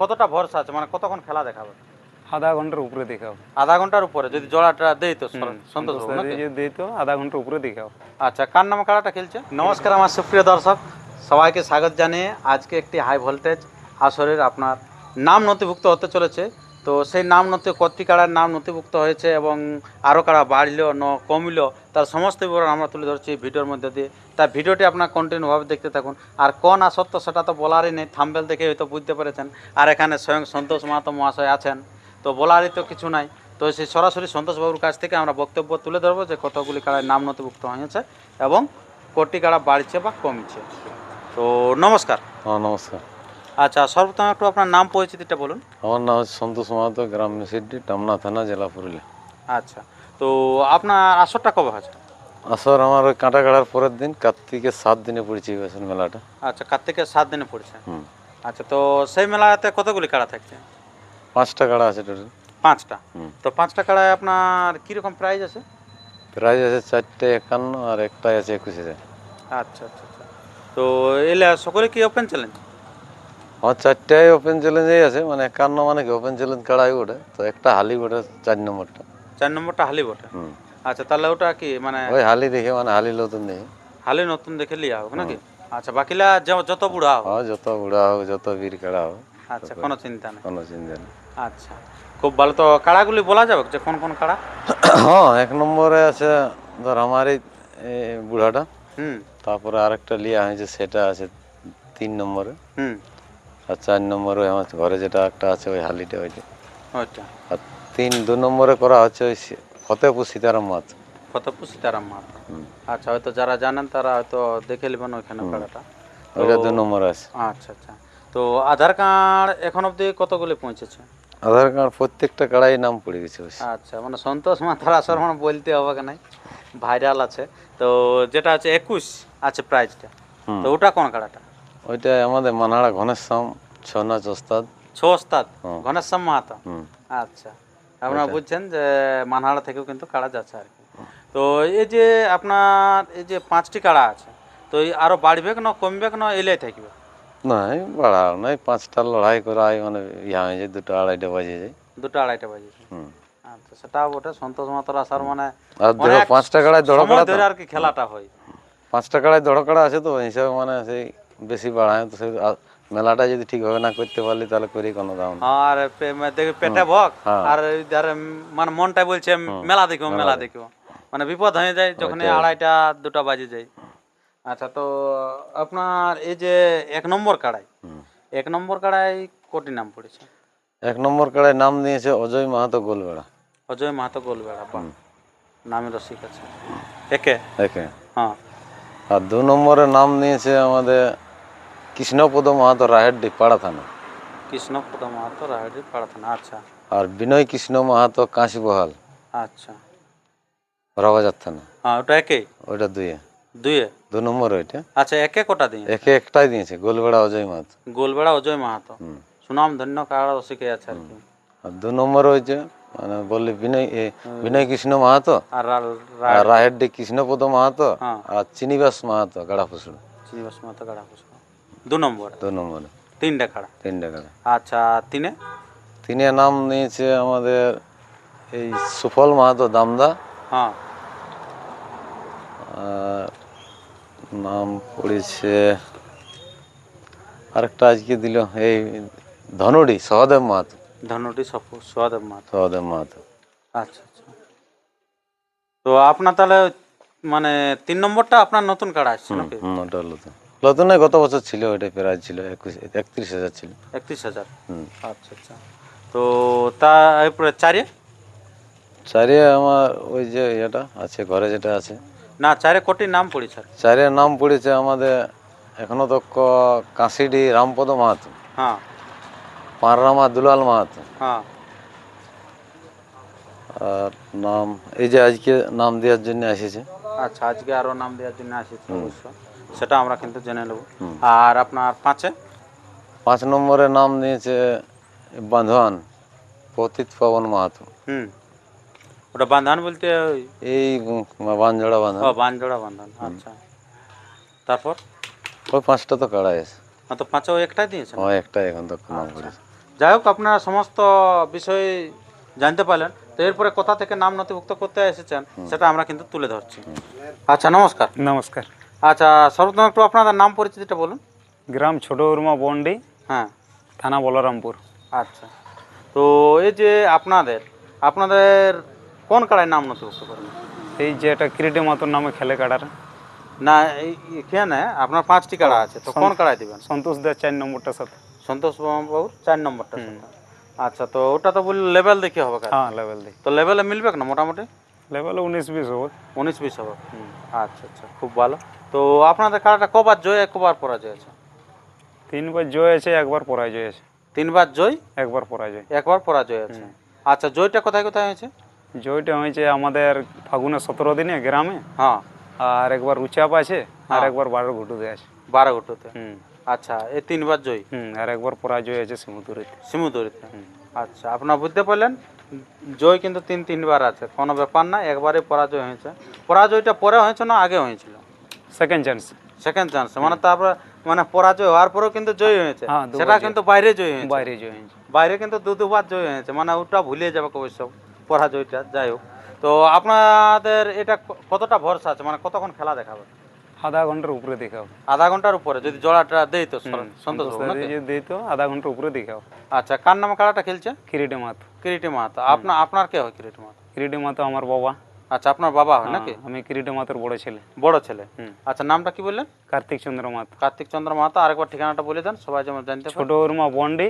কতটা ভরসা আছে? মানে কতক্ষণ খেলা দেখাবে? আধা ঘণ্টার উপরে দেখাও। আধা ঘণ্টার উপরে? যদি জলাটা দেই তো সন্তোষ দেই যদি দিই তো আধা ঘণ্টার উপরে দেখাও। আচ্ছা কার নামে খেলাটা খেলছে? নমস্কার আমার সুপ্রিয় দর্শক। সবাইকে স্বাগত জানিয়ে আজকে একটি হাই ভোল্টেজ আসরের আপনার নাম নথিভুক্ত হতে চলেছে। তো সেই নাম নথি কাড়ার নাম নথিভুক্ত হয়েছে এবং আরও কারা বাড়লো, ন কমলো, তার সমস্ত বিবরণ আমরা তুলে ধরছি ভিডিওর মধ্যে দিয়ে। তার ভিডিওটি আপনার কন্টিনিউভাবে দেখতে থাকুন। আর কোন আসত্য সেটা তো বলারই নেই, থাম্বেল দেখে হয়তো বুঝতে পেরেছেন। আর এখানে স্বয়ং সন্তোষ মাহাতো মহাশয় আছেন, তো বলারই তো কিছু নাই। তো সেই সরাসরি সন্তোষবাবুর কাছ থেকে আমরা বক্তব্য তুলে ধরবো যে কতগুলি কাড়ায় নাম নথিভুক্ত হয়েছে এবং কোটি কাড়া বাড়ছে বা কমছে। তো নমস্কার। নমস্কার। আচ্ছা সর্বপ্রথম একটু আপনার নাম পরিচিতিটা বলুন। আমার নাম হচ্ছে সন্তোষ মাহাতো গ্রাম মিসিডি টামনা থানা জেলা পুরুলিয়া। আচ্ছা তো আপনার আসরটা কবে হয়েছে? আসর আমার ওই কাঁটা কাটার পরের দিন কার্তিকের সাত দিনে পড়েছে এই বছর মেলাটা। আচ্ছা কার্তিকের সাত দিনে পড়েছে। আচ্ছা তো সেই মেলাতে কতগুলি কাড়া থাকছে? পাঁচটা কাড়া আছে টোটাল পাঁচটা? তো পাঁচটা কাড়ায় আপনার কীরকম প্রাইজ আছে? প্রাইজ আছে চারটে একান্ন আর একটাই আছে একুশ হাজার। আচ্ছা আচ্ছা আচ্ছা। তো এলে সকলে কি ওপেন চ্যালেঞ্জ আমার চারটাই ওপেন চ্যালেঞ্জেই আছে মানে একান্ন মানে কি ওপেন চ্যালেঞ্জ কাড়াই ওঠে তো একটা হালি ওঠে চার নম্বরটা। চার নম্বরটা হালি বটে আচ্ছা তাহলে ওটা কি মানে ওই হালি দেখে মানে হালি নতুন দেখে। হালি নতুন দেখে লিয়া হোক নাকি? আচ্ছা বাকিলা যত বুড়া হোক। হ্যাঁ যত বুড়া হোক যত বীর কাড়া হোক আচ্ছা কোনো চিন্তা নেই। কোনো চিন্তা নেই। আচ্ছা খুব ভালো। তো কাড়াগুলি বলা যাবে? যে কোন কোন কাড়া? হ্যাঁ এক নম্বরে আছে ধর আমার এই বুড়াটা। হুম। তারপরে আরেকটা লিয়া হয়েছে সেটা আছে তিন নম্বরে। হুম। আর চার নম্বরে আমার ঘরে যেটা একটা আছে ওই হালিটা ওইটা ওইটা আর তিন দু নম্বরে করা হচ্ছে ওই ফতেপুর সীতারাম মাছ ফতেপুর সীতারাম মাহাতো আচ্ছা হয়তো যারা জানেন তারা হয়তো দেখে নেবেন ওইখানে কাড়াটা ওইটা দু নম্বরে আছে। আচ্ছা আচ্ছা। তো আধার কার্ড এখন অবধি কতগুলি পৌঁছেছে? আধার কার্ড প্রত্যেকটা কাড়াই নাম পড়ে গেছে ওই আচ্ছা মানে সন্তোষ মাথার আসর মানে বলতে হবে কি নাই ভাইরাল আছে। তো যেটা হচ্ছে একুশ আছে প্রাইজটা তো ওটা কোন কাড়াটা? ওইটা আমাদের মানাড়া ঘনেশ্যাম ছনাচ ওস্তাদ ছ ওস্তাদ। ঘনেশ্যাম মাহাতো? আচ্ছা। আপনারা বুঝছেন যে মানহাড়া থেকেও কিন্তু কাড়া যাচ্ছে আর কি। তো এই যে আপনার এই যে পাঁচটি কাড়া আছে তো আরও বাড়বে না কমবে না এলাই থাকবে? নাই বাড়াও নাই পাঁচটা লড়াই করাই মানে ইয়া হয়ে যায় দুটো আড়াইটা বাজে যায়। দুটো আড়াইটা বাজে হুম। আচ্ছা সেটা বটে সন্তোষ মাতার আসার মানে আর পাঁচটা কাড়াই দড় কাড়া ধরে আর কি খেলাটা হয়। পাঁচটা কাড়াই দড় কাড়া আছে তো হিসাবে মানে সেই বেশি বাড়ায় তো মেলাটা যদি ঠিকভাবে না করতে পারলি তাহলে করি কোনো দাম। আর দেখি পেটে ভক হ্যাঁ। আর মানে মনটা বলছে মেলা দেখব মেলা দেখব মানে বিপদ হয়ে যায় যখন আড়াইটা দুটা বাজে যায়। আচ্ছা তো আপনার এই যে এক নম্বর কাড়াই এক নম্বর কাড়াই কোটি নাম পড়েছে? এক নম্বর কাড়াই নাম দিয়েছে অজয় মাহাতো গোলবেড়া। অজয় মাহাতো গোলবেড়া নামে রসিক আছে। একে? একে। হ্যাঁ। আর দু নম্বরে নাম নিয়েছে আমাদের কৃষ্ণপদ মাহাতো রাহেরডি পাড়া থানা কৃষ্ণপদ মাহাতো রাহাড়ি পাড়াথানা আচ্ছা। আর বিনয় কৃষ্ণ মাহাতো কাঁচবহাল আচ্ছা। রবাজার থানা হ্যাঁ ওটা একেই ওইটা দুইয়ে দুইয়ে দু নম্বর ওইটা। আচ্ছা একে কোটা দিন একে একটাই দিয়েছে গোলবেড়া অজয় মাহাতো। গোলবেড়া অজয় মাহাতো। সুনাম ধন্য কাড়া রসিকে আছে আর কি। আর দু নম্বর হয়েছে মানে বললি বিনয় বিনয় কৃষ্ণ মাহাতো আর রা- আর কৃষ্ণপদ মাহাতো হ্যাঁ। আর চিনিবাস মাহাতো গাড়া ফুসুড় শ্রীনিবাস মাহাতো কাড়া পুষ্প দু নম্বর? দু নম্বরে। তিনটা কাড়া তিনটা গাড়া আচ্ছা তিনে? তিনি নাম নিয়েছে আমাদের এই সুফল মাহাতো দামদা। হ্যাঁ। নাম পড়েছে আরেকটা আজকে দিল এই ধনুডি সহদেব মাহাতো। ধনুটি সফু সোহাদেব মাহাতো। সহদেব মাহাতো। আচ্ছা আচ্ছা। তো আপনার তাহলে মানে তিন নম্বরটা আপনার নতুন কাড়া আসছে নাকি? ওটা নতুন। নতুন গত বছর ছিল ওটা প্রাইজ ছিল একুশ একত্রিশ হাজার ছিল। একত্রিশ হাজার? হুম। আচ্ছা আচ্ছা। তো তা এরপরে চারে? চারে আমার ওই যে এটা আছে ঘরে যেটা আছে। না চারে কোটির নাম পড়ি স্যার চারে নাম পড়েছে আমাদের এখনও তো কাঁসিডি রামপদ মাহাতো হ্যাঁ। পাররামা দুলাল মাহাতো। হ্যাঁ। আর নাম এই যে আজকে নাম দেওয়ার জন্য এসেছে। আচ্ছা আজকে আরও নাম দেওয়ার জন্য এসেছে অবশ্য সেটা আমরা কিন্তু জেনে নেব। আর আপনার পাঁচে? পাঁচ নম্বরে নাম নিয়েছে বাঁধওয়ান পতিত পবন মাহাতো। হুম। ওটা বান্ধান বলতে ওই এই বানজোড়া বাঁধা ও বানজোড়া বান্ধান আচ্ছা। তারপর? ওই পাঁচটা তো কাড়াই আছে। হ্যাঁ, তো পাঁচেও একটাই দিয়েছে ও একটাই এখন তো নাম করেছে। যাই হোক আপনারা সমস্ত বিষয় জানতে পারলেন। তো এরপরে কোথা থেকে নাম নথিভুক্ত করতে এসেছেন সেটা আমরা কিন্তু তুলে ধরছি। আচ্ছা নমস্কার। নমস্কার। আচ্ছা সর্বপ্রথম একটু আপনাদের নাম পরিচিতিটা বলুন। গ্রাম ছোট উর্মা বন্ডি হ্যাঁ। থানা বলরামপুর। আচ্ছা। তো এই যে আপনাদের আপনাদের কোন কাড়ায় নাম নথিভুক্ত করবেন এই যে এটা কিরিটি মাতর নামে খেলে কাটার না এখানে আপনার পাঁচটি কাড়া আছে তো কোন কাড়ায় দিবেন? সন্তোষ দেয় চার নম্বরটার সাথে। সন্তোষ বাবুর চার নম্বরটা আচ্ছা তো ওটা তো বলি লেভেল দেখে হবে হ্যাঁ লেভেল দিই তো লেভেলে মিলবে না মোটামুটি? লেভেল উনিশ বিশ হবে। উনিশ বিশ হবে। আচ্ছা আচ্ছা খুব ভালো। তো আপনাদের কাড়াটা কবার জয় কবার পরাজয় আছে? তিনবার জয় আছে একবার পরাজয় আছে। তিনবার জয়? একবার পরাজয়। একবার পরাজয় আছে। আচ্ছা জয়টা কোথায় কোথায় হয়েছে? জয়টা হয়েছে আমাদের ফাগুনের সতেরো দিনে গ্রামে। হ্যাঁ। আর একবার উচাপ আছে আর একবার বারো ঘুটুতে আছে। বারো ঘটুতে হুম। আচ্ছা এই তিনবার জয়? হুম আর একবার পরাজয় আছে সিমুদুরিতে। সিমুদরিতে। আচ্ছা আপনার বুঝতে পারলেন? জয় কিন্তু তিন তিনবার আছে কোনো ব্যাপার না একবারে পরাজয় হয়েছে। পরাজয়টা পরে হয়েছে না আগে হয়েছিল? সেকেন্ড চান্স সেকেন্ড চান্স মানে তারপরে মানে পরাজয় হওয়ার পরেও কিন্তু জয় হয়েছে। হ্যাঁ, সেটা কিন্তু বাইরে জয় হয়েছে। বাইরে জয় হয়েছে। বাইরে কিন্তু দু দুবার জয় হয়েছে মানে ওটা ভুলে যাবে অবশ্য পরাজয়টা যাই হোক। তো আপনাদের এটা কতটা ভরসা আছে? মানে কতক্ষণ খেলা দেখাবে? আধা ঘণ্টার উপরে দেখাও। আধা ঘণ্টার উপরে যদি জোড়াটা দেই তো সন্তোষ যদি দিই তো আধা ঘণ্টার উপরে দেখাও। আচ্ছা কার নামে খেলাটা খেলছে? কিরিটি মাত কিরিটি মাহাতো আপনার আপনার কে হয় কিরিটি মাহাতো কিরিটি মাতো আমার বাবা। আচ্ছা আপনার বাবা হয় নাকি? আমি কিরিটি মাতোর বড় ছেলে। বড় ছেলে। আচ্ছা নামটা কি বললেন? কার্তিক চন্দ্র মাত কার্তিক চন্দ্র মাহাতো আরেকবার ঠিকানাটা বলে দেন সবাই যেমন জানতে ছোট উর্মা বন্ডি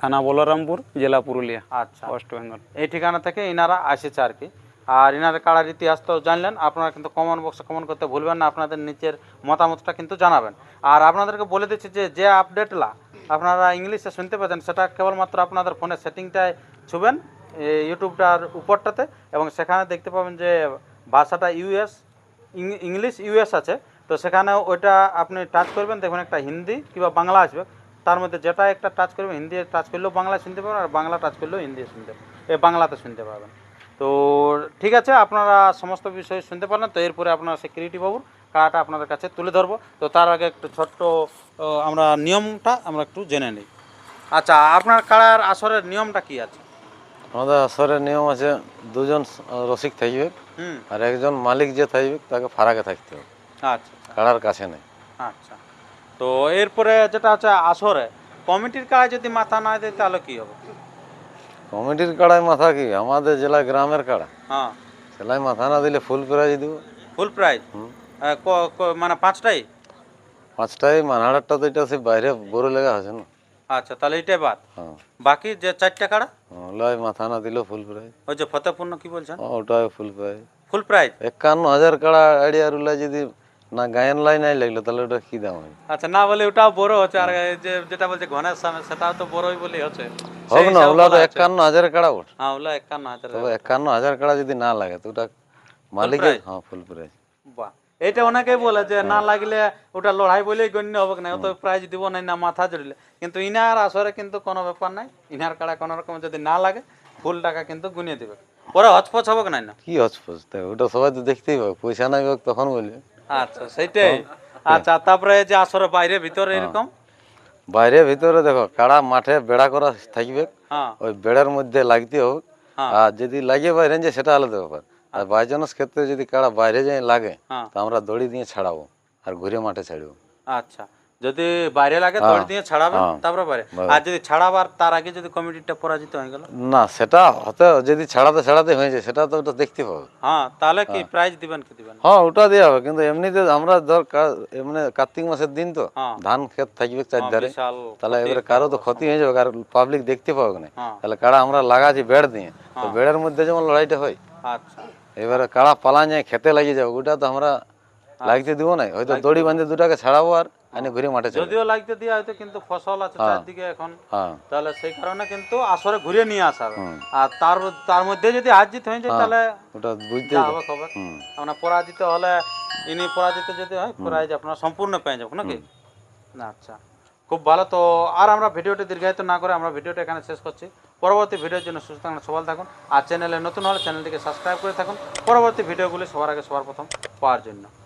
থানা বলরামপুর জেলা পুরুলিয়া আচ্ছা। ওয়েস্ট বেঙ্গল। এই ঠিকানা থেকে ইনারা আসেছে আর কি। আর ইনার কালার ইতিহাস তো জানলেন, আপনারা কিন্তু কমেন্ট বক্সে কমেন্ট করতে ভুলবেন না, আপনাদের নিচের মতামতটা কিন্তু জানাবেন। আর আপনাদেরকে বলে দিচ্ছি যে যে আপডেটলা আপনারা ইংলিশে শুনতে পাচ্ছেন সেটা কেবলমাত্র আপনাদের ফোনের সেটিংটায় ছুবেন ইউটিউবটার উপরটাতে, এবং সেখানে দেখতে পাবেন যে ভাষাটা ইউএস ইংলিশ ইউএস আছে। তো সেখানে ওইটা আপনি টাচ করবেন দেখবেন একটা হিন্দি কিংবা বাংলা আসবে। তার মধ্যে যেটা একটা টাচ করবেন হিন্দি টাচ করলেও বাংলা শুনতে পাবেন, আর বাংলা টাচ করলেও হিন্দি শুনতে এ বাংলাতে শুনতে পাবেন। তো ঠিক আছে আপনারা সমস্ত বিষয় শুনতে পারলেন তো এরপরে আপনারা সিকিউরিটি বাবুর কাড়াটা আপনাদের কাছে তুলে ধরবো। তো তার আগে একটু ছোট্ট আমরা নিয়মটা আমরা একটু জেনে নিই। আচ্ছা আপনার কাড়ার আসরের নিয়মটা কি আছে? আমাদের আসরের নিয়ম আছে দুজন রসিক থাকবে হুম। আর একজন মালিক যে থাকবে তাকে ফারাকে থাকতে হবে। আচ্ছা আচ্ছা। কাড়ার কাছে নেই। আচ্ছা। তো এরপরে যেটা হচ্ছে আসরে কমিটির কাড়ায় যদি মাথা না দেয় তাহলে কী হবে? কমিটির কাড়ায় মাথা কি? আমাদের জেলা গ্রামের কাড়া। হ্যাঁ। সেলাই মাথা না দিলে ফুল প্রাইজ দিব। Full prize. মানে পাঁচটাই? পাঁচটায় মানহাড়ারটা তো এটা সে বাইরে বড় লেগা আছে না। আচ্ছা তাহলে এটাই বাদ। হ্যাঁ। বাকি যে চারটা কাড়া? লয় মাথা না দিলেও ফুল প্রাইজ। ওই যে ফতেপূর্ণ কি বলছেন? ওটাই ফুল প্রাইজ। Full prize? একান্ন হাজার কাড়া আইডিয়া রুলা যদি না গায়ের লাই নাই লাগল তাহলে ওটা কি দাম হয়? আচ্ছা না বলে ওটাও বড় হচ্ছে আর যে যেটা বলছে ঘনের সামনে সেটাও তো বড়ই বলে হচ্ছে। হোক না ওলা তো বলা। একান্ন হাজার কাড়া ওঠ হ্যাঁ ওলা একান্ন হাজার তবে একান্ন হাজার কাড়া যদি না লাগে তো ওটা মালিকের হ্যাঁ ফুল প্রাইজ বাহ। এটা অনেকেই বলে যে না লাগলে ওটা লড়াই বলেই গণ্য হবে না অত প্রাইজ দিব না না মাথা জড়িলে। কিন্তু ইনার আসরে কিন্তু কোনো ব্যাপার নাই। ইনার কাড়া কোনো রকম যদি না লাগে ফুল টাকা কিন্তু গুনিয়ে দিবে। পরে হচপচ হবে না? কি হচপচ ওটা সবাই তো দেখতেই পাবে। পয়সা নাই হোক তখন বলবে। আচ্ছা সেইটাই। আচ্ছা তারপরে যে আসরে বাইরে ভিতরে এরকম? বাইরে ভিতরে দেখো কাড়া মাঠে বেড়া করা থাকবে। হ্যাঁ। ওই বেড়ার মধ্যে লাগতে হোক হ্যাঁ। আর যদি লাগিয়ে বাইরে যে সেটা আলাদা ব্যাপার। আর বাইচান্স ক্ষেত্রে যদি কাড়া বাইরে যায় লাগে হ্যাঁ। তো আমরা দড়ি দিয়ে ছাড়াবো আর ঘুরে মাঠে ছাড়বো। আচ্ছা। যদি বাইরে লাগে দড়ি দিয়ে ছাড়াবেন হ্যাঁ। তারপরে বাইরে। আর যদি ছাড়াবার তার আগে যদি কমিটিটা পরাজিত হয়ে গেল? না সেটা হতে যদি ছাড়াতে ছাড়াতে হয়েছে সেটা তো ওটা দেখতে পাবে হ্যাঁ তাহলে কি প্রাইজ দিবেন কি দিবেন? হ্যাঁ ওটা দেওয়া হবে কিন্তু এমনিতে আমরা ধর এমনি কার্তিক মাসের দিন তো হ্যাঁ। ধান ক্ষেত থাকবে চারধারে তাহলে এবারে কারও তো ক্ষতি হয়ে যাবে আর পাবলিক দেখতে পাবে না। হ্যাঁ। তাহলে কারা আমরা লাগাচ্ছি বেড় দিয়ে? তো বেড়ের মধ্যে যেমন লড়াইটা হয় আচ্ছা। এবারে কারা পালা যায় খেতে লাগিয়ে যাবে ওটা তো আমরা লাগতে দিব না হয়তো দড়ি বাঁধে দুটাকে ছাড়াবো আর আনি ঘুরে মাঠে যদিও লাগতে দিয়ে হয়তো কিন্তু ফসল আছে চারদিকে এখন। হ্যাঁ। তাহলে সেই কারণে কিন্তু আসরে ঘুরে নিয়ে আসা আর তার তার মধ্যে যদি হার জিত হয়ে যায় তাহলে ওটা বুঝতে হবে। খবর। আপনার পরাজিত হলে ইনি পরাজিত যদি হয় প্রাইজ আপনারা সম্পূর্ণ পেয়ে যাবেন নাকি? না আচ্ছা। খুব ভালো। তো আর আমরা ভিডিওটি দীর্ঘায়িত না করে আমরা ভিডিওটা এখানে শেষ করছি। পরবর্তী ভিডিওর জন্য সুস্থ থাকুন সবাই থাকুন। আর চ্যানেলে নতুন হলে চ্যানেলটিকে সাবস্ক্রাইব করে থাকুন। পরবর্তী ভিডিওগুলি সবার আগে সবার প্রথম পাওয়ার জন্য।